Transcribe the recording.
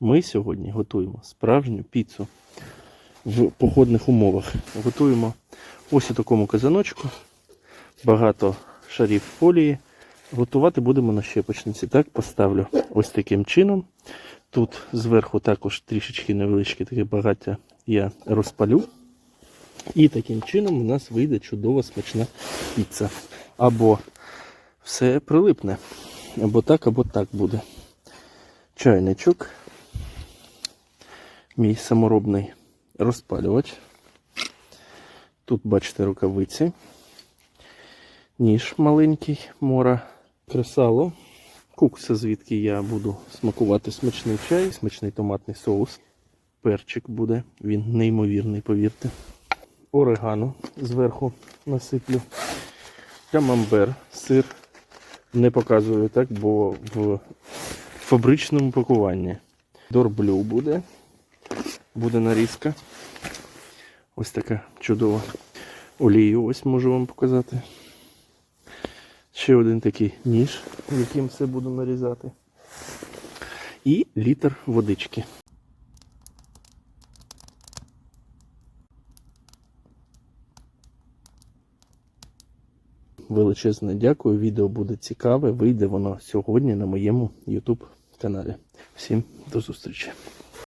Ми сьогодні готуємо справжню піцу в походних умовах. Готуємо ось у такому казаночку, багато шарів фолії. Готувати будемо на щепочниці. Так, поставлю ось таким чином. Тут зверху також трішечки невеличке таке багаття я розпалю. І таким чином у нас вийде чудова смачна піца. Або все прилипне. Або так, або так буде. Чайничок. Мій саморобний розпалювач. Тут, бачите, рукавиці. Ніж маленький, мора, кресало. Кукса, звідки я буду смакувати смачний чай, смачний томатний соус. Перчик буде, він неймовірний, повірте. Орегано зверху насиплю. Камамбер, сир. Не показую так, бо в фабричному пакуванні. Дорблю буде. Буде нарізка. Ось така чудова. Олію ось можу вам показати. Ще один такий ніж, яким все буду нарізати. І літр водички. Величезне дякую. Відео буде цікаве. Вийде воно сьогодні на моєму YouTube каналі. Всім до зустрічі!